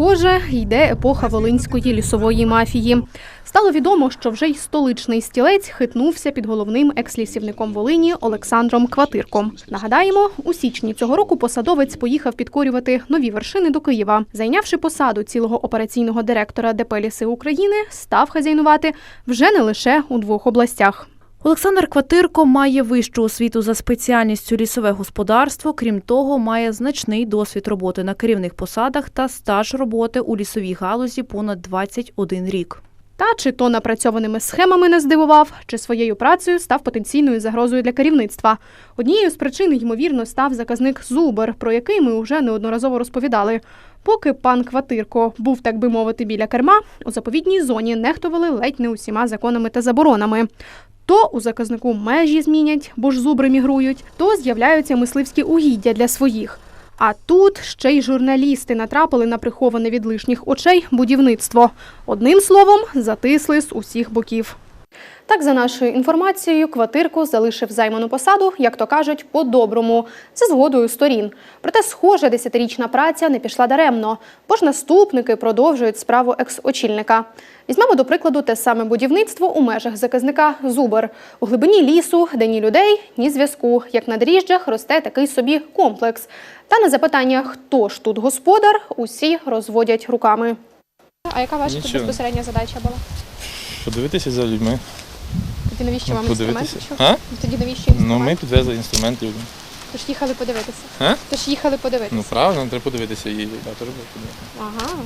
Схоже, йде епоха волинської лісової мафії. Стало відомо, що вже й столичний стілець хитнувся під головним екс-лісівником Волині Олександром Кватирком. Нагадаємо, у січні цього року посадовець поїхав підкорювати нові вершини до Києва. Зайнявши посаду цілого операційного директора ДП «Ліси України, став хазяйнувати вже не лише у двох областях. Олександр Кватирко має вищу освіту за спеціальністю лісове господарство. Крім того, має значний досвід роботи на керівних посадах та стаж роботи у лісовій галузі понад 21 рік. Та чи то напрацьованими схемами не здивував, чи своєю працею став потенційною загрозою для керівництва. Однією з причин, ймовірно, став заказник Зубер, про який ми вже неодноразово розповідали. Поки пан Кватирко був, так би мовити, біля керма, у заповідній зоні нехтували ледь не усіма законами та заборонами. То у заказнику межі змінять, бо ж зубри мігрують, то з'являються мисливські угіддя для своїх. А тут ще й журналісти натрапили на приховане від лишніх очей будівництво. Одним словом, затисли з усіх боків. Так, за нашою інформацією, квартирку залишив займану посаду, як то кажуть, по-доброму, за згодою сторін. Проте, схоже, десятирічна праця не пішла даремно, бо ж наступники продовжують справу екс-очільника. Візьмемо до прикладу те саме будівництво у межах заказника Зубер. У глибині лісу, де ні людей, ні зв'язку. Як на дріжджах росте такий собі комплекс. Та на запитання, хто ж тут господар, усі розводять руками. А яка ваша тут безпосередня задача була? Подивитися за людьми. Тоді навіщо Ну, вам інструменти? А? Тоді навіщо Ну, ми підвезли інструмент людям. Тож їхали подивитися. А? Тож їхали подивитися. Ну правильно, треба подивитися її. Да, теж буде подивитися. Ага.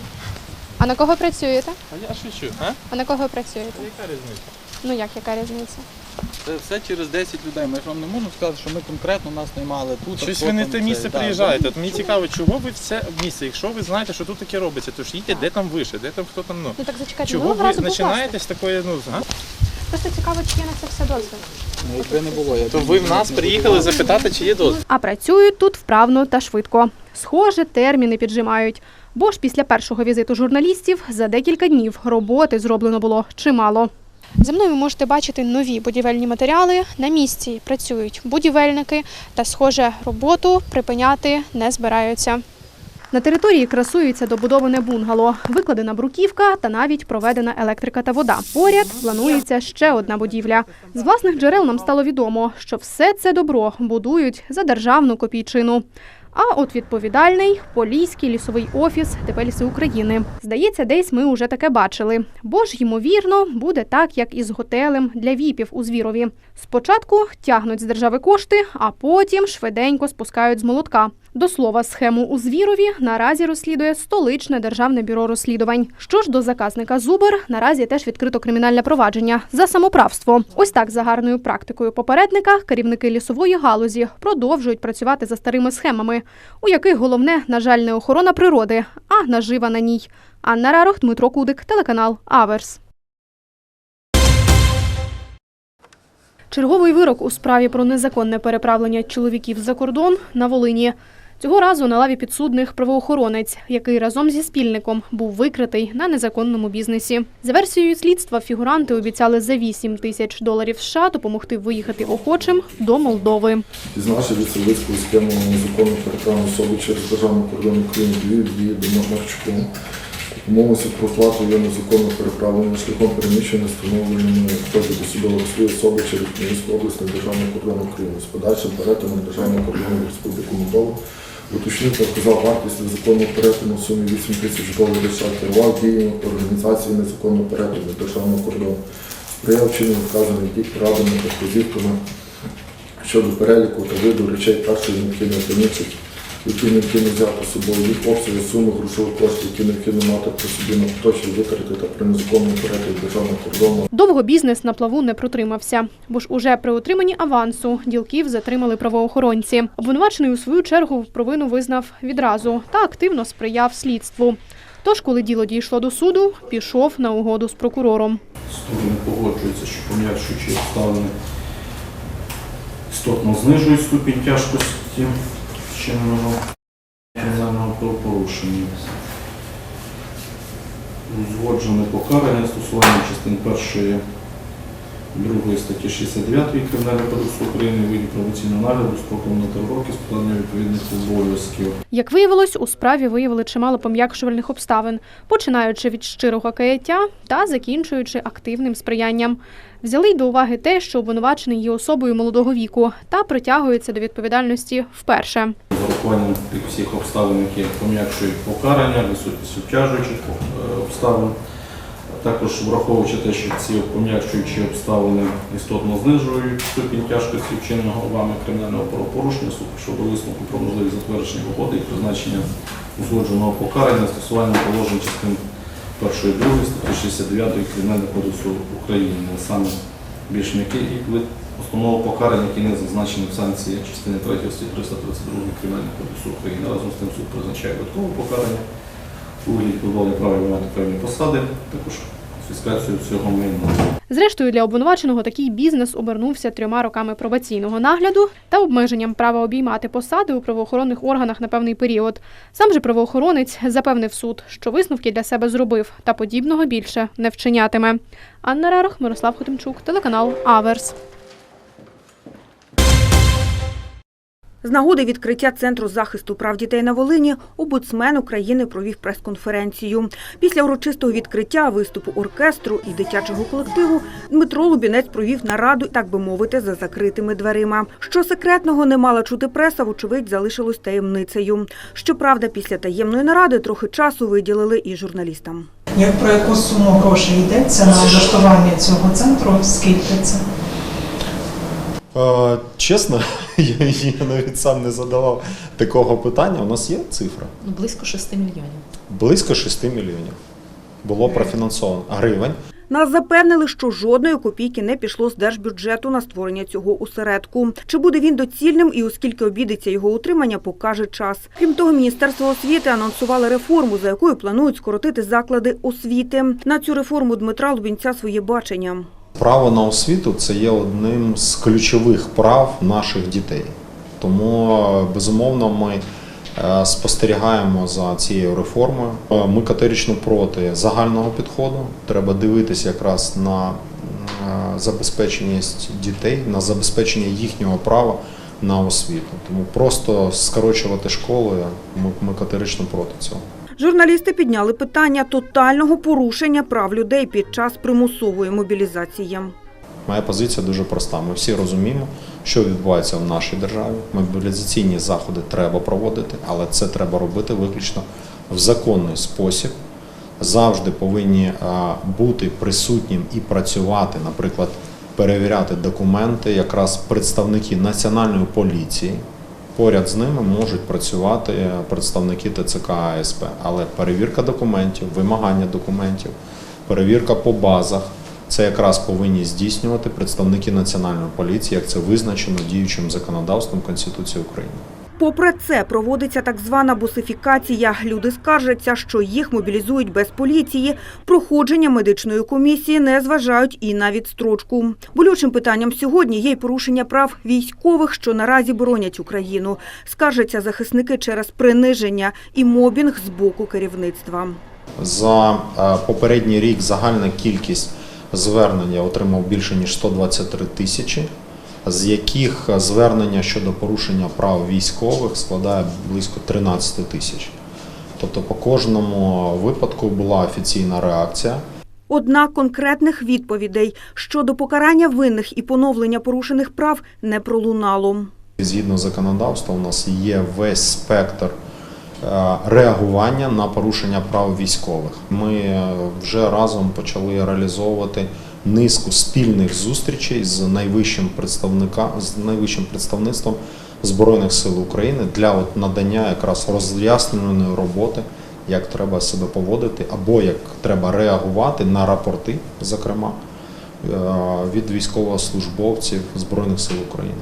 А на кого працюєте? А я шучу, а? А на кого працюєте? А Яка різниця? Ну як, яка різниця? Це все через 10 людей. Ми ж вам не можемо сказати, що ми конкретно нас наймали тут. Щось ви не те місце приїжджаєте. От мені цікаво, чого ви все місце, якщо ви знаєте, що тут таке робиться, то ж їдьте, де там вище, де там хто там, ну. Ну так зачекайте, Чого минулого ви разу був починаєте з такої, ну, а? Просто цікаво, чи є на це все дозвіл. Ну, Якби не було, я То ви в нас приїхали запитати, чи є дозвіл. А працюють тут вправно та швидко. Схоже, терміни піджимають. Бо ж після першого візиту журналістів за декілька днів роботи зроблено було чимало. За мною ви можете бачити нові будівельні матеріали. На місці працюють будівельники та, схоже, роботу припиняти не збираються. На території красується добудоване бунгало, викладена бруківка та навіть проведена електрика та вода. Поряд планується ще одна будівля. З власних джерел нам стало відомо, що все це добро будують за державну копійчину. А от відповідальний Поліський лісовий офіс ДП «Ліси України. Здається, десь ми уже таке бачили. Бо ж, ймовірно, буде так, як із готелем для віпів у Звірові. Спочатку тягнуть з держави кошти, а потім швиденько спускають з молотка. До слова, схему у Звірові наразі розслідує столичне державне бюро розслідувань. Що ж до заказника Зубер, наразі теж відкрито кримінальне провадження за самоправство. Ось так за гарною практикою попередника керівники лісової галузі продовжують працювати за старими схемами, у яких головне, на жаль, не охорона природи, а нажива на ній. Анна Рарох, Дмитро Кудик, телеканал Аверс. Черговий вирок у справі про незаконне переправлення чоловіків за кордон на Волині. Цього разу на лаві підсудних правоохоронець, який разом зі спільником був викритий на незаконному бізнесі. За версією слідства, фігуранти обіцяли за 8 тисяч доларів США допомогти виїхати охочим до Молдови. Пізнавши лісовицьку схему незаконно переправлення особи через державний кордон України Львів до Марчуку. Умовився про плату його незаконно переправлення шляхом переміщення встановленими ході досудового розслідування особи через Хмельницьку область на державний кордон України з подальшим перетином державного кордону Республіку Молдову. Уточнив та вказав вартість незаконного перетину в сумі 8 тисяч доларів США керував діями організації незаконного перетину державного кордону. Сприяв чином вказаних дій радами та вказівками щодо переліку та виду речей першої необхідної таємниці, які необхідно взяти з собою, їх обсяги, суми грошових коштів, які необхідно мати при собі на поточні витрати та при незаконному перетині державного кордону. Довго бізнес на плаву не протримався, бо ж уже при отриманні авансу ділків затримали правоохоронці. Обвинувачений у свою чергу провину визнав відразу та активно сприяв слідству. Тож, коли діло дійшло до суду, пішов на угоду з прокурором. Сторони погоджуються, що пом'якшуючі обставини істотно знижують ступінь тяжкості вчиненого кримінального правопорушення. Узгоджене покарання стосування частин першої 2 статті 69 Кримінального кодексу України у виді пробаційного нагляду строком на три роки з покладанням відповідних обов'язків. Як виявилось, у справі виявили чимало пом'якшувальних обставин, починаючи від щирого каяття та закінчуючи активним сприянням. Взяли й до уваги те, що обвинувачений є особою молодого віку та притягується до відповідальності вперше. Урахуванням тих всіх обставин, які пом'якшують покарання, відсутність обтяжуючих е, обставин. Також враховуючи те, що ці пом'якшуючі обставини істотно знижують ступінь тяжкості вчиненого вами кримінального правопорушення, щодо висновку про можливість затвердження угоди і призначення узгодженого покарання стосування положень частин 1 і 2 статті 69 Кримінального кодексу України, саме більш м'який вид основного покарання, який не зазначений в санкції частини 3 статті 332 Кримінального кодексу України. Разом з тим суд призначає додаткове покарання у вигляді позбавлення права вимагати певні посади, також конфіскацію всього майна. Зрештою, для обвинуваченого такий бізнес обернувся трьома роками пробаційного нагляду та обмеженням права обіймати посади у правоохоронних органах на певний період. Сам же правоохоронець запевнив суд, що висновки для себе зробив та подібного більше не вчинятиме. Анна Рарох, Мирослав Хотимчук, телеканал Аверс. З нагоди відкриття Центру захисту прав дітей на Волині омбудсмен України провів прес-конференцію. Після урочистого відкриття виступу оркестру і дитячого колективу Дмитро Лубінець провів нараду, так би мовити, за закритими дверима. Що секретного не мала чути преса, вочевидь, залишилось таємницею. Щоправда, після таємної наради трохи часу виділили і журналістам. Як про яку суму грошей йдеться на облаштування цього центру? Скільки це? Чесно, я, я навіть сам не задавав такого питання. У нас є цифра. Ну, близько 6 мільйонів. Близько 6 мільйонів було профінансовано гривень. Нас запевнили, що жодної копійки не пішло з держбюджету на створення цього осередку. Чи буде він доцільним і оскільки обідеться його утримання, покаже час. Крім того, Міністерство освіти анонсувало реформу, за якою планують скоротити заклади освіти. На цю реформу Дмитра Лубінця своє бачення. Право на освіту це є одним з ключових прав наших дітей. Тому, е, безумовно, ми е, спостерігаємо за цією реформою. Е, Ми категорично проти загального підходу. Треба дивитися якраз на забезпеченість дітей, на забезпечення їхнього права на освіту. Тому просто скорочувати школи ми категорично проти цього. Журналісти підняли питання тотального порушення прав людей під час примусової мобілізації. Моя позиція дуже проста. Ми всі розуміємо, що відбувається в нашій державі. Мобілізаційні заходи треба проводити, але це треба робити виключно в законний спосіб. Завжди повинні бути присутнім і працювати, наприклад, перевіряти документи, якраз представники національної поліції. Поряд з ними можуть працювати представники ТЦК АСП, але перевірка документів, вимагання документів, перевірка по базах це якраз повинні здійснювати представники національної поліції, як це визначено діючим законодавством Конституції України. Попри це, проводиться так звана бусифікація. Люди скаржаться, що їх мобілізують без поліції. Проходження медичної комісії не зважають і на відстрочку. Болючим питанням сьогодні є й порушення прав військових, що наразі боронять Україну. Скаржаться захисники через приниження і мобінг з боку керівництва. За е, попередній рік загальна кількість звернень я отримав більше ніж 123 тисячі, з яких звернення щодо порушення прав військових складає близько 13 тисяч. Тобто по кожному випадку була офіційна реакція. Однак конкретних відповідей щодо покарання винних і поновлення порушених прав не пролунало. Згідно законодавства, у нас є весь спектр е, реагування на порушення прав військових. Ми е, вже разом почали реалізовувати низку спільних зустрічей з найвищим представника з найвищим представництвом Збройних сил України для от надання якраз роз'ясненої роботи, як треба себе поводити, або як треба реагувати на рапорти, зокрема, е, від військовослужбовців Збройних сил України.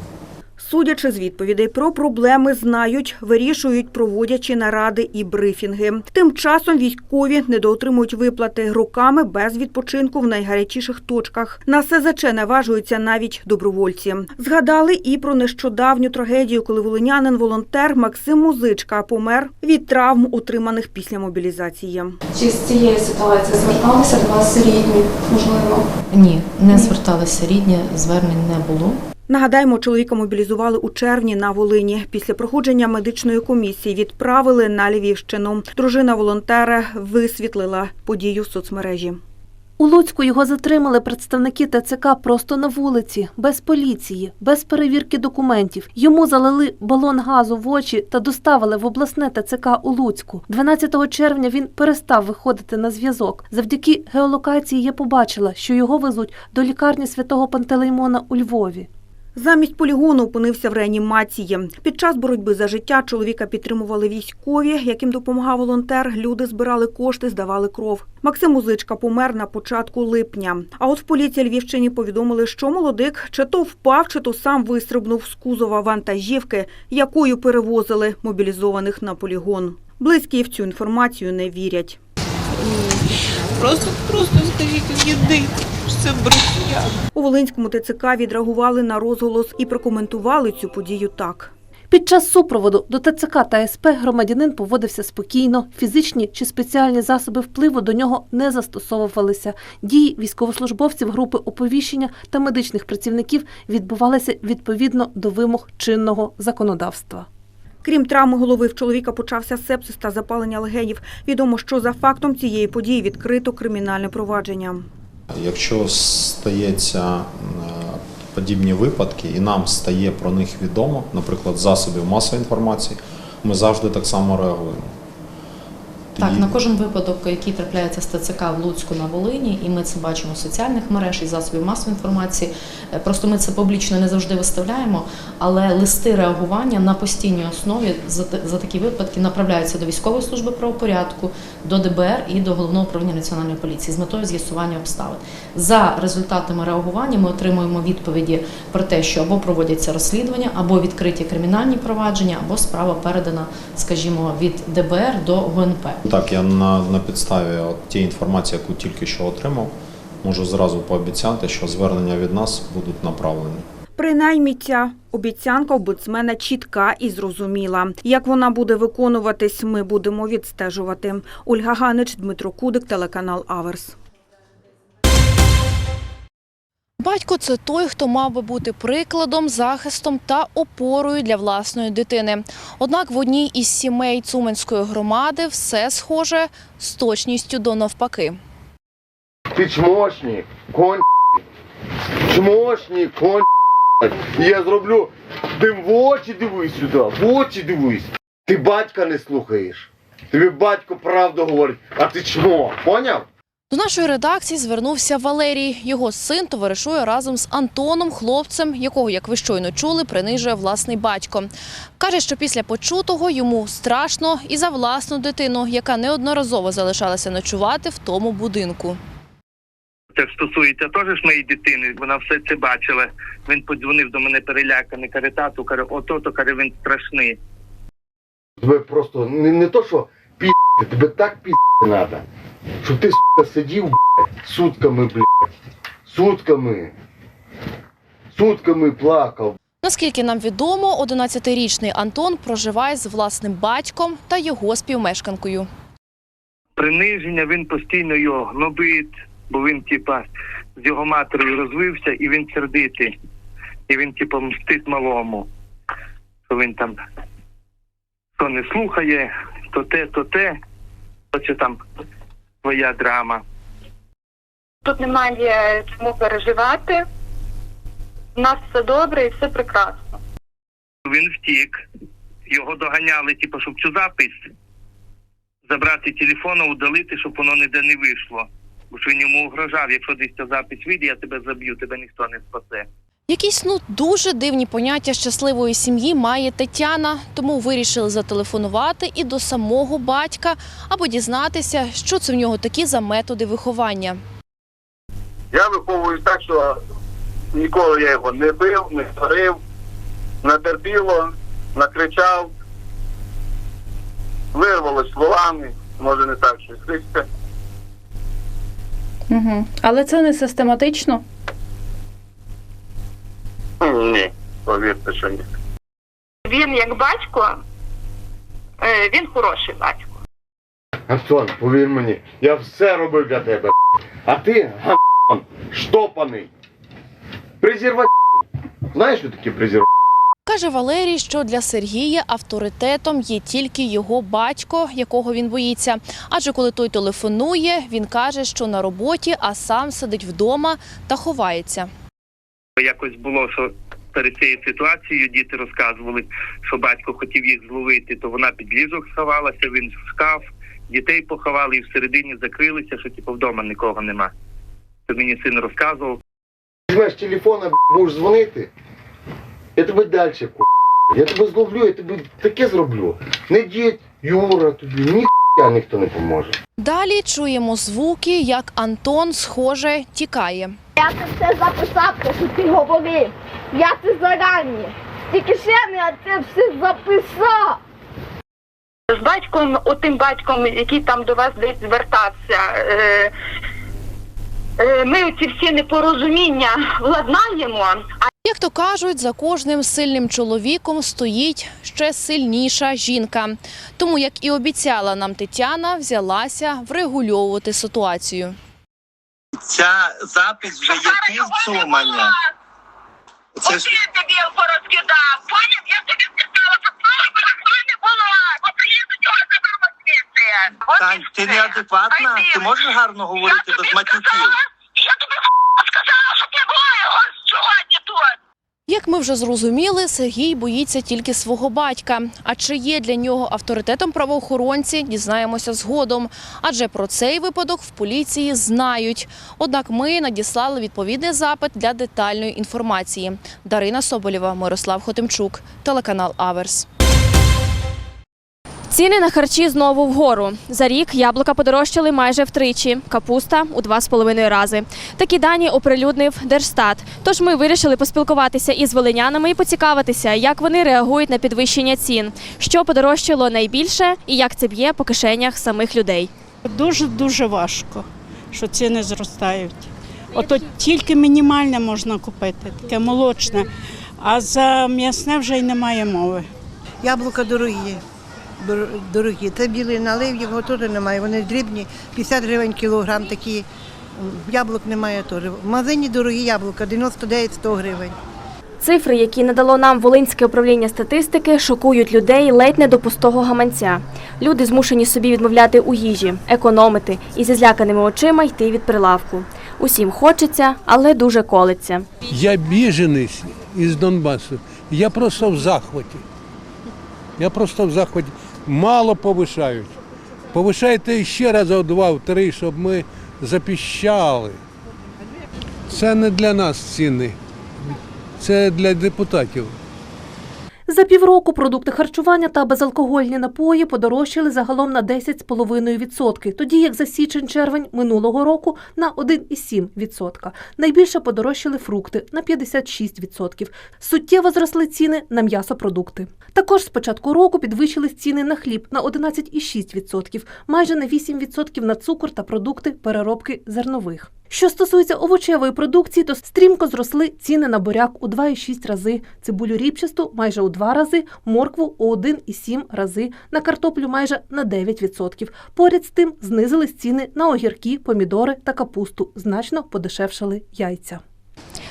Судячи з відповідей про проблеми, знають, вирішують, проводячи наради і брифінги. Тим часом військові недоотримують виплати роками без відпочинку в найгарячіших точках. На СЗЧ наважуються навіть добровольці. Згадали і про нещодавню трагедію, коли волинянин волонтер Максим Музичка помер від травм, отриманих після мобілізації. Чи з цієї ситуації зверталися до вас рідні, можливо? Ні, не зверталися рідні, звернень не було. Нагадаємо, чоловіка мобілізували у червні на Волині. Після проходження медичної комісії відправили на Львівщину. Дружина волонтера висвітлила подію в соцмережі. У Луцьку його затримали представники ТЦК просто на вулиці, без поліції, без перевірки документів. Йому залили балон газу в очі та доставили в обласне ТЦК у Луцьку. 12 червня він перестав виходити на зв'язок. Завдяки геолокації я побачила, що його везуть до лікарні святого Пантелеймона у Львові. Замість полігону опинився в реанімації. Під час боротьби за життя чоловіка підтримували військові, яким допомагав волонтер. Люди збирали кошти, здавали кров. Максим Музичка помер на початку липня. А от в поліції Львівщині повідомили, що молодик чи то впав, чи то сам вистрибнув з кузова вантажівки, якою перевозили мобілізованих на полігон. Близькі в цю інформацію не вірять. Просто, просто скажіть, єди, це брехня. У Волинському ТЦК відреагували на розголос і прокоментували цю подію так. Під час супроводу до ТЦК та СП громадянин поводився спокійно, фізичні чи спеціальні засоби впливу до нього не застосовувалися. Дії військовослужбовців групи оповіщення та медичних працівників відбувалися відповідно до вимог чинного законодавства. Крім травми голови, в чоловіка почався сепсис та запалення легенів. Відомо, що за фактом цієї події відкрито кримінальне провадження. Якщо стається подібні випадки, і нам стає про них відомо, наприклад, засобів масової інформації, ми завжди так само реагуємо. Так, на кожен випадок, який трапляється з ТЦК в Луцьку на Волині, і ми це бачимо в соціальних мереж і засобів масової інформації. е, Просто ми це публічно не завжди виставляємо, але листи реагування на постійній основі за, такі випадки направляються до військової служби правопорядку, до ДБР і до головного управління національної поліції з метою з'ясування обставин. За результатами реагування ми отримуємо відповіді про те, що або проводяться розслідування, або відкриті кримінальні провадження, або справа передана, скажімо, від ДБР до ГУНП. Так, я на, на підставі от тієї інформації, яку тільки що отримав, можу зразу пообіцяти, що звернення від нас будуть направлені. Принаймні ця обіцянка обудсмена чітка і зрозуміла. Як вона буде виконуватись, ми будемо відстежувати. Ольга Ганич, Дмитро Кудик, телеканал Аверс. Батько це той, хто мав би бути прикладом, захистом та опорою для власної дитини. Однак в одній із сімей Цуменської громади все схоже з точністю до навпаки. Ти чмошник, конь. Чмошник, конь. Я зроблю. Ти в очі дивись сюди, в очі дивись. Ти батька не слухаєш. Тобі батько правду говорить, а ти чмо, поняв? До нашої редакції звернувся Валерій. Його син товаришує разом з Антоном, хлопцем, якого, як ви щойно чули, принижує власний батько. Каже, що після почутого йому страшно і за власну дитину, яка неодноразово залишалася ночувати в тому будинку. Це стосується теж моєї дитини, вона все це бачила. Він подзвонив до мене переляканий, каже, тату, каже, ото, то каже, він страшний. Тебе просто не, не то, що пі***, тебе так пі***ти треба. Щоб ти сука, сидів, блядь, сутками, блядь, сутками, сутками плакав. Наскільки нам відомо, 11-річний Антон проживає з власним батьком та його співмешканкою. приниження, він постійно його гнобить, бо він, типа, з його матерою розвився і він сердитий. І він, типа, мстить малому. Що він там то не слухає, то те, то те. Оце там твоя драма. Тут немає чому переживати. У нас все добре і все прекрасно. Він втік. Його доганяли, типу, щоб цю запис забрати телефон, удалити, щоб воно ніде не вийшло. Бо що він йому угрожав, якщо десь ця запис вийде, я тебе заб'ю, тебе ніхто не спасе. Якісь ну дуже дивні поняття щасливої сім'ї має Тетяна, тому вирішили зателефонувати і до самого батька, аби дізнатися, що це в нього такі за методи виховання. Я виховую так, що ніколи я його не бив, не сварив. Натерпіло, накричав, вирвалось словами, може не так щось. І все. Угу. Але це не систематично. Ні, повірте, що ні. Він як батько, е, він хороший батько. Антон, повір мені, я все робив для тебе. А ти, ган, штопаний. Презерватив. Знаєш, що таке презерватив? Каже Валерій, що для Сергія авторитетом є тільки його батько, якого він боїться. Адже коли той телефонує, він каже, що на роботі, а сам сидить вдома та ховається. Якось було, що перед цією ситуацією діти розказували, що батько хотів їх зловити, то вона під ліжок сховалася, він в шкаф, дітей поховали і всередині закрилися, що типу вдома нікого нема. То мені син розказував. Візьмеш телефона, будеш дзвонити, я тебе далі ку. Я тебе зловлю, я тобі таке зроблю. Не дід, Юра, тобі ні ніхто не поможе. Далі чуємо звуки, як Антон, схоже, тікає. Я це все записав, те, що ти говорив. Я це зарані. Тільки ще не це все записав. З батьком, отим батьком, який там до вас десь звертався, е, е, ми оці всі непорозуміння владнаємо, а Як то кажуть, за кожним сильним чоловіком стоїть ще сильніша жінка. Тому, як і обіцяла нам Тетяна, взялася врегульовувати ситуацію. Ця запись вже є підсумання. Це ж я тобі порозкидав. Поняв? Я тобі сказала, що служби не було, ти їх до цього забрала звідси. От і Тань, ти все. неадекватна? Ай, Ти можеш гарно говорити без матюків? сказала, Я тобі сказала, що ти була сьогодні тут. Як ми вже зрозуміли, Сергій боїться тільки свого батька. А чи є для нього авторитетом правоохоронці, дізнаємося згодом. Адже про цей випадок в поліції знають. Однак ми надіслали відповідний запит для детальної інформації. Дарина Соболєва, Мирослав Хотимчук, телеканал Аверс. Ціни на харчі знову вгору. За рік яблука подорожчали майже втричі, капуста у два з половиною рази. Такі дані оприлюднив Держстат. Тож ми вирішили поспілкуватися із волинянами і поцікавитися, як вони реагують на підвищення цін, що подорожчало найбільше і як це б'є по кишенях самих людей. Дуже дуже важко, що ціни зростають. Ото тільки мінімальне можна купити, таке молочне, а за м'ясне вже й немає мови. Яблука дорогі. Дор- Дорогі. Це білий налив, його теж немає. Вони дрібні, 50 гривень кілограм такі. Яблук немає теж. В магазині дорогі яблука, 99-100 гривень. Цифри, які надало нам Волинське управління статистики, шокують людей ледь не до пустого гаманця. Люди змушені собі відмовляти у їжі, економити і зі зляканими очима йти від прилавку. Усім хочеться, але дуже колиться. Я біженець із Донбасу. Я просто в захваті. Я просто в захваті. Мало повишають. Повишайте ще раз о два, в три, щоб ми запіщали. Це не для нас ціни, це для депутатів. За півроку продукти харчування та безалкогольні напої подорожчали загалом на 10,5%, тоді як за січень-червень минулого року на 1,7%. Найбільше подорожчали фрукти на 56%. Суттєво зросли ціни на м'ясопродукти. Також з початку року підвищились ціни на хліб на 11,6%, майже на 8% на цукор та продукти переробки зернових. Що стосується овочевої продукції, то стрімко зросли ціни на буряк у 2,6 рази, цибулю ріпчасту майже у 2 рази, моркву у 1,7 рази, на картоплю майже на 9%. Поряд з тим знизились ціни на огірки, помідори та капусту. Значно подешевшали яйця.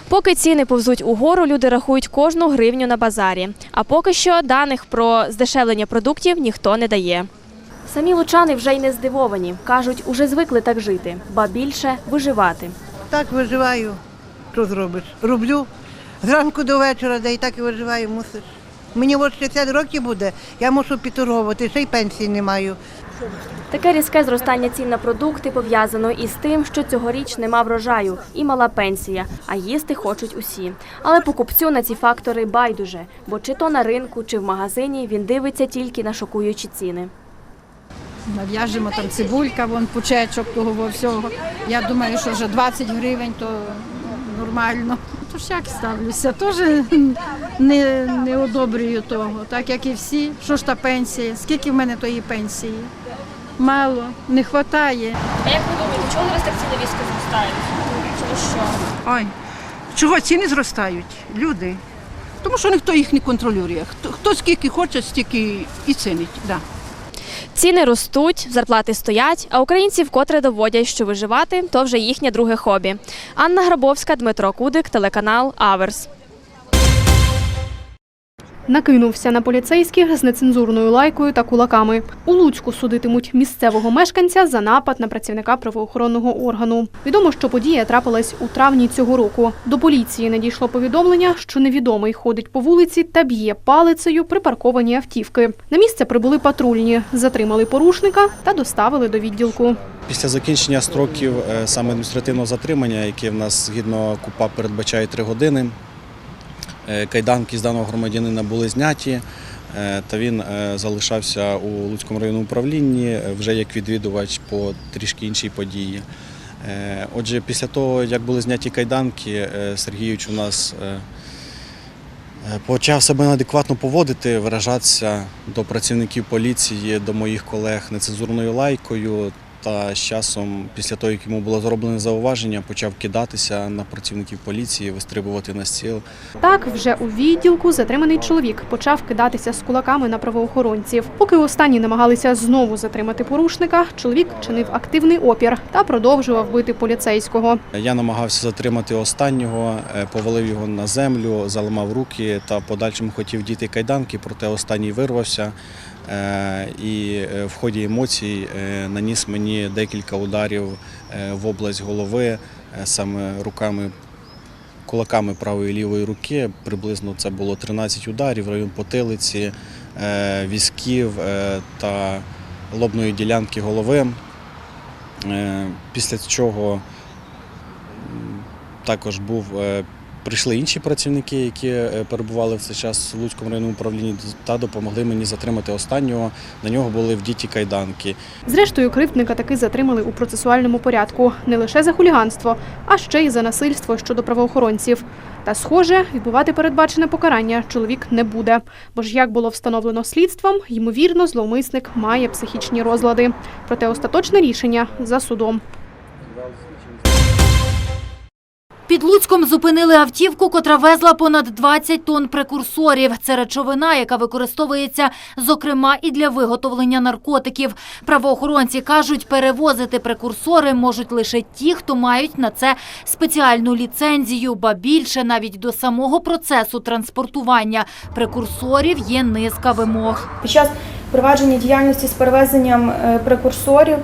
Поки ціни повзуть угору, люди рахують кожну гривню на базарі. А поки що даних про здешевлення продуктів ніхто не дає. Самі лучани вже й не здивовані. Кажуть, уже звикли так жити, ба більше виживати. Так виживаю. Що зробиш? Роблю. Зранку до вечора, де і так і виживаю, мусиш. Мені от 60 років буде, я мушу підторговувати, ще й пенсії не маю. Таке різке зростання цін на продукти пов'язано із тим, що цьогоріч нема врожаю і мала пенсія, а їсти хочуть усі. Але покупцю на ці фактори байдуже, бо чи то на ринку, чи в магазині він дивиться тільки на шокуючі ціни. Нав'яжемо там цибулька, вон пучечок того во всього. Я думаю, що вже 20 гривень то нормально. Тож як ставлюся? Теж не, не одобрюю того, так як і всі. Що ж та пенсія? Скільки в мене тої пенсії? Мало, не вистачає. А як ви думаєте, чого зараз так ціни різко зростають? Через що? Ой, чого ціни зростають? Люди. Тому що ніхто їх не контролює. Хто, хто скільки хоче, стільки і цінить. Да. Ціни ростуть, зарплати стоять, а українці вкотре доводять, що виживати то вже їхнє друге хобі. Анна Грабовська, Дмитро Кудик, телеканал Аверс. Накинувся на поліцейських з нецензурною лайкою та кулаками. У Луцьку судитимуть місцевого мешканця за напад на працівника правоохоронного органу. Відомо, що подія трапилась у травні цього року. До поліції надійшло повідомлення, що невідомий ходить по вулиці та б'є палицею припарковані автівки. На місце прибули патрульні, затримали порушника та доставили до відділку. Після закінчення строків е, саме адміністративного затримання, яке в нас згідно КУПА передбачає 3 години, кайданки з даного громадянина були зняті, е, та він е, залишався у Луцькому районному управлінні е, вже як відвідувач по трішки іншій події. Е, Отже, після того, як були зняті кайданки, е, Сергійович у нас е, е, почав себе неадекватно поводити, виражатися до працівників поліції, до моїх колег нецензурною лайкою. Та з часом, після того, як йому було зроблене зауваження, почав кидатися на працівників поліції, вистрибувати на стіл. Так, вже у відділку затриманий чоловік почав кидатися з кулаками на правоохоронців. Поки останні намагалися знову затримати порушника, чоловік чинив активний опір та продовжував бити поліцейського. Я намагався затримати останнього, е, повалив його на землю, заламав руки та подальшому хотів діти кайданки, проте останній вирвався. Е, І е, в ході емоцій е, наніс мені декілька ударів в область голови, саме руками, кулаками правої і лівої руки. Приблизно це було 13 ударів, район потилиці, візків та лобної ділянки голови. Після чого також був. Прийшли інші працівники, які е, перебували в цей час в Луцькому районному управлінні та допомогли мені затримати останнього. На нього були вдіті кайданки. Зрештою, кривдника таки затримали у процесуальному порядку не лише за хуліганство, а ще й за насильство щодо правоохоронців. Та, схоже, відбувати передбачене покарання чоловік не буде. Бо ж, як було встановлено слідством, ймовірно, зловмисник має психічні розлади. Проте остаточне рішення за судом. Під Луцьком зупинили автівку, котра везла понад 20 тонн прекурсорів. Це речовина, яка використовується, зокрема, і для виготовлення наркотиків. Правоохоронці кажуть, перевозити прекурсори можуть лише ті, хто мають на це спеціальну ліцензію, ба більше навіть до самого процесу транспортування прекурсорів є низка вимог. Під час провадження діяльності з перевезенням е, прекурсорів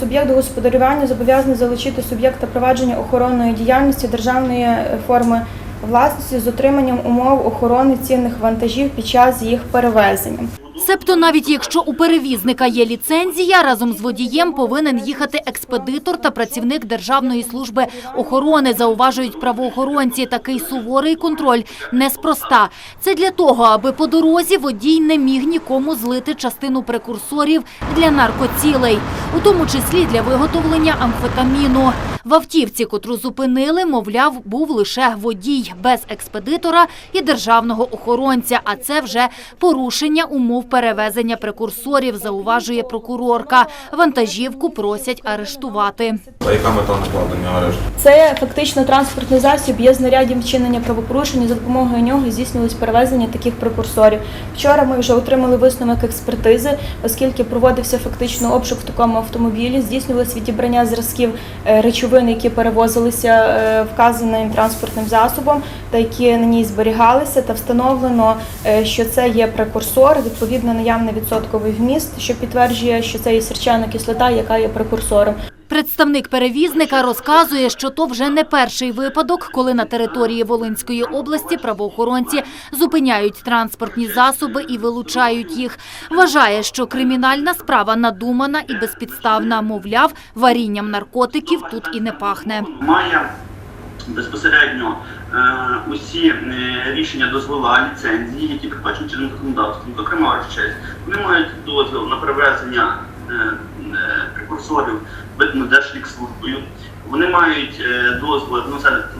суб'єкт господарювання зобов'язаний залучити суб'єкта провадження охоронної діяльності державної е, форми власності з отриманням умов охорони цінних вантажів під час їх перевезення. Себто навіть якщо у перевізника є ліцензія, разом з водієм повинен їхати експедитор та працівник Державної служби охорони, зауважують правоохоронці. Такий суворий контроль неспроста. Це для того, аби по дорозі водій не міг нікому злити частину прекурсорів для наркоцілей, у тому числі для виготовлення амфетаміну. В автівці, котру зупинили, мовляв, був лише водій без експедитора і державного охоронця. А це вже порушення умов перевезення прекурсорів, зауважує прокурорка. Вантажівку просять арештувати. А яка мета накладення арешту? Це фактично транспортний засіб є знаряддям вчинення правопорушення. За допомогою нього здійснювалось перевезення таких прекурсорів. Вчора ми вже отримали висновок експертизи, оскільки проводився фактично обшук в такому автомобілі. Здійснювалось відібрання зразків е, речовин, які перевозилися е, вказаним транспортним засобом, та які на ній зберігалися, та встановлено, е, що це є прекурсор, відповідно наявний відсотковий вміст, що підтверджує, що це є сірчана кислота, яка є прекурсором. Представник перевізника розказує, що то вже не перший випадок, коли на території Волинської області правоохоронці зупиняють транспортні засоби і вилучають їх. Вважає, що кримінальна справа надумана і безпідставна. Мовляв, варінням наркотиків тут і не пахне. має безпосередньо усі е, рішення дозвола ліцензії, які передбачені чинним законодавством, зокрема честь, вони мають дозвіл на перевезення е, е, прекурсорів Держлікслужбою. Вони мають е, дозволи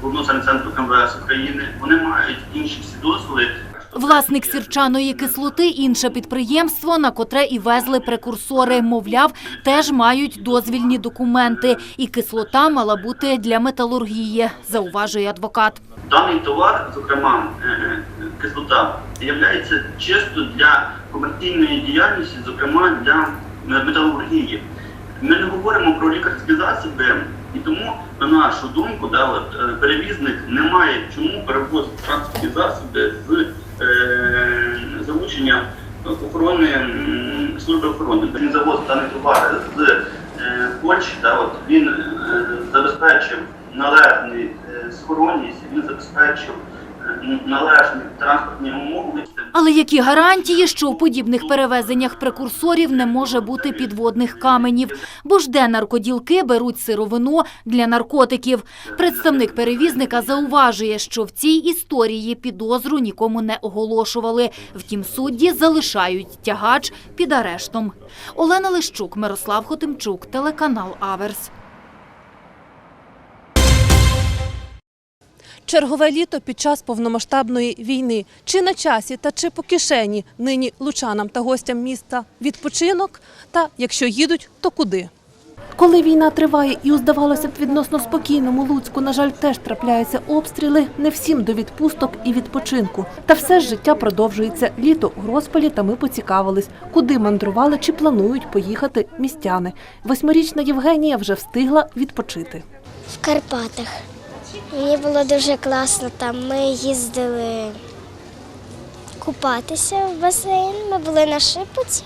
головного санцентру МВС України, вони мають інші всі дозволи. Власник сірчаної кислоти – інше підприємство, на котре і везли прекурсори. Мовляв, теж мають дозвільні документи. І кислота мала бути для металургії, зауважує адвокат. Даний товар, зокрема е, е, кислота, є чисто для комерційної діяльності, зокрема для металургії. Ми не говоримо про лікарські засоби, і тому, на нашу думку, да, от, е, перевізник не має чому перевозити транспортні засоби з е, залучення охорони служби охорони. Він завозить даний товари з е, Польщі, да, от, він е, забезпечив належний е, схоронність, він забезпечив належні транспортні умови. Але які гарантії, що у подібних перевезеннях прекурсорів не може бути підводних каменів? Бо ж де наркоділки беруть сировину для наркотиків? Представник перевізника зауважує, що в цій історії підозру нікому не оголошували. Втім, судді залишають тягач під арештом. Олена Лищук, Мирослав Хотимчук, телеканал Аверс. Чергове літо під час повномасштабної війни. Чи на часі та чи по кишені нині лучанам та гостям міста відпочинок? Та якщо їдуть, то куди? Коли війна триває і у здавалося б відносно спокійному Луцьку, на жаль, теж трапляються обстріли, не всім до відпусток і відпочинку. Та все ж життя продовжується. Літо у розпалі, та ми поцікавились, куди мандрували чи планують поїхати містяни. Восьмирічна Євгенія вже встигла відпочити. В Карпатах. Мені було дуже класно там. Ми їздили купатися в басейн. Ми були на Шипоці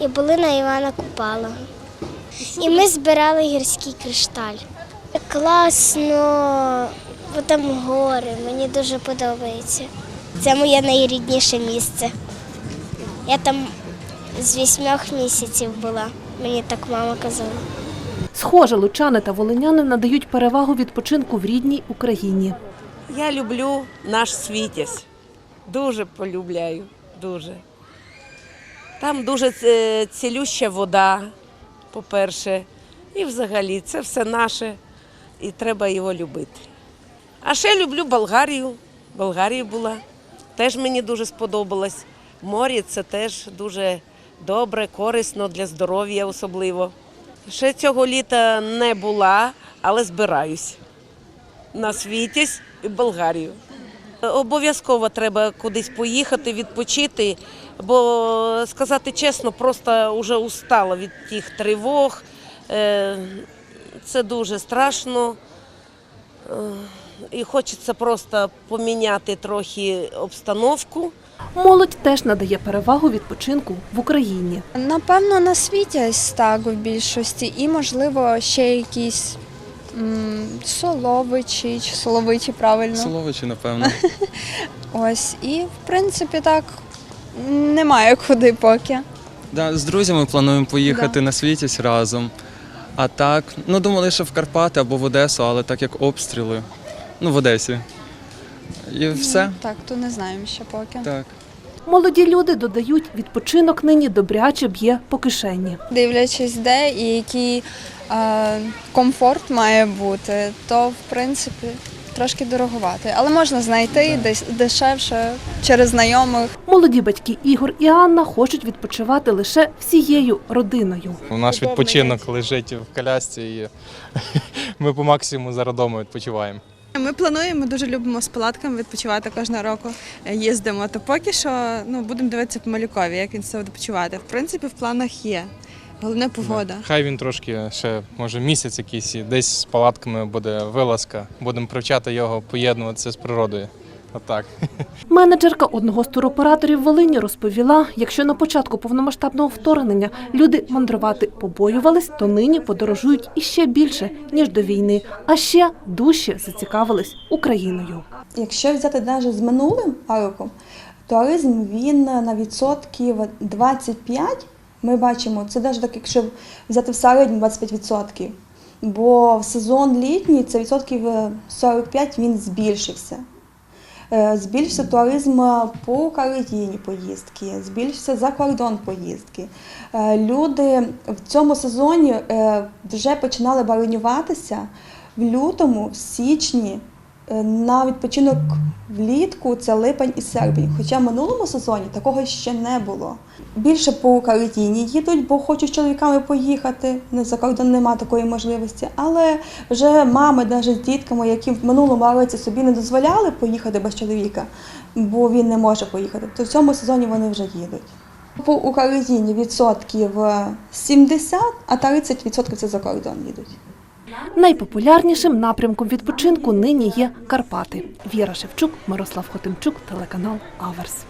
і були на Івана Купалого. І ми збирали гірський кришталь. Класно, бо там гори, мені дуже подобається. Це моє найрідніше місце. Я там з вісьмох місяців була, мені так мама казала. Схоже, лучани та волиняни надають перевагу відпочинку в рідній Україні. Я люблю наш Світязь. Дуже полюбляю, дуже. Там дуже е, цілюща вода, по-перше. І взагалі це все наше, і треба його любити. А ще люблю Болгарію. Болгарія була. Теж мені дуже сподобалось. Море це теж дуже добре, корисно для здоров'я особливо. Ще цього літа не була, але збираюсь на Світязь і Болгарію. Обов'язково треба кудись поїхати, відпочити, бо сказати чесно, просто вже устала від тих тривог. Е, Це дуже страшно. Е, І хочеться просто поміняти трохи обстановку. Молодь теж надає перевагу відпочинку в Україні. Напевно, на світі так в більшості, і можливо ще якісь м, соловичі чи соловичі, правильно. Соловичі, напевно. Ось і в принципі так немає куди поки. Да, з друзями плануємо поїхати на світість разом. А так, ну думали, що в Карпати або в Одесу, але так як обстріли. Ну, в Одесі. І все. Так, то не знаємо ще поки. Так. Молоді люди додають, відпочинок нині добряче б'є по кишені. Дивлячись, де і який е, комфорт має бути, то в принципі трошки дороговато. Але можна знайти десь дешевше через знайомих. Молоді батьки Ігор і Анна хочуть відпочивати лише всією родиною. Наш відпочинок лежить в колясці і ми по максимуму зараз вдома відпочиваємо. Ми плануємо, дуже любимо з палатками відпочивати кожного року. Е, Їздимо. То поки що ну, будемо дивитися по малюкові, як він себе відпочивати. В принципі, в планах є. Головне погода. Хай він трошки ще, може, місяць якийсь, і десь з палатками буде вилазка. Будемо привчати його поєднуватися з природою. Отак. Менеджерка одного з туроператорів Волині розповіла, якщо на початку повномасштабного вторгнення люди мандрувати побоювались, то нині подорожують іще більше, ніж до війни, а ще дужче зацікавились Україною. Якщо взяти навіть з минулим роком, туризм він на відсотків 25, ми бачимо, це навіть так, якщо взяти в середньому 25%. Бо в сезон літній це відсотків 45 він збільшився. Е, Збільшився туризм по Україні поїздки, збільшився за кордон поїздки. Е, Люди в цьому сезоні е, вже починали бронюватися в лютому, в січні. Е, На відпочинок влітку це липень і серпень. Хоча в минулому сезоні такого ще не було. Більше по Україні їдуть, бо хочуть з чоловіками поїхати. Не за кордон нема такої можливості. Але вже мами, навіть з дітками, які в минулому році собі не дозволяли поїхати без чоловіка, бо він не може поїхати, то в цьому сезоні вони вже їдуть. По Україні відсотків е, 70, а 30% це за кордон їдуть. Найпопулярнішим напрямком відпочинку нині є Карпати. Віра Шевчук, Мирослав Хотимчук, телеканал Аверс.